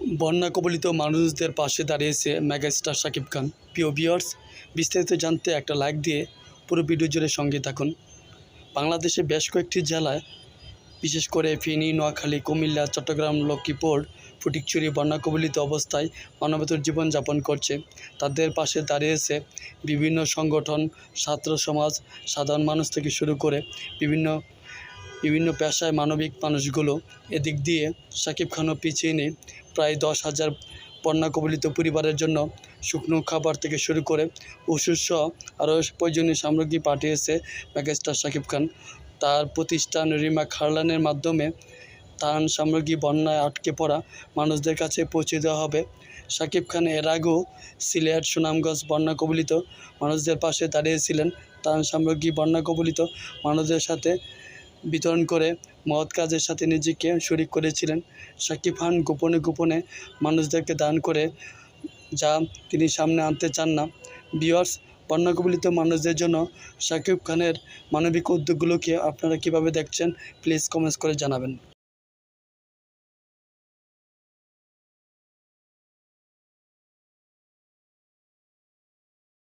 বন্যা কবলিত মানুষদের পাশে দাঁড়িয়েছে মেগাস্টার শাকিব খান। প্রিয় ভিউয়ার্স বিস্তারিত জানতে একটা লাইক দিয়ে পুরো ভিডিও জুড়ে সঙ্গে থাকুন। বাংলাদেশে বেশ কয়েকটি জেলায়, বিশেষ করে ফেনী, নোয়াখালী, কুমিল্লা, চট্টগ্রাম, লক্ষ্মীপুর, ফটিকছড়ি বন্যা কবলিত অবস্থায় মানবতর জীবনযাপন করছে। তাদের পাশে দাঁড়িয়েছে বিভিন্ন সংগঠন, ছাত্র সমাজ, সাধারণ মানুষ থেকে শুরু করে বিভিন্ন বিভিন্ন পেশায় মানবিক মানুষগুলো এদিক দিয়ে শাকিব খানও পিছিয়ে নেই। প্রায় দশ হাজার বন্যা কবলিত পরিবারের জন্য শুকনো খাবার থেকে শুরু করে ওষুধ সহ আরও প্রয়োজনীয় সামগ্রী পাঠিয়েছে মেগাস্টার শাকিব খান। তার প্রতিষ্ঠান রিমা খারলানের মাধ্যমে ত্রাণ সামগ্রী বন্যায় আটকে পড়া মানুষদের কাছে পৌঁছে দেওয়া হবে। শাকিব খান এর আগেও সিলেট সুনামগঞ্জ বন্যা কবলিত মানুষদের পাশে দাঁড়িয়েছিলেন। ত্রাণ সামগ্রী বন্যা কবলিত মানুষদের সাথে বিতরণ করে মহৎ কাজের সাথে নিজেকে শরিক করেছিলেন। সাকিব খান গোপনে গোপনে মানুষদেরকে দান করে যা তিনি সামনে আনতে চান না। বিয়ার্স বন্যা মানুষদের জন্য সাকিব খানের মানবিক উদ্যোগগুলোকে আপনারা কীভাবে দেখছেন, প্লিজ কমেন্টস করে জানাবেন।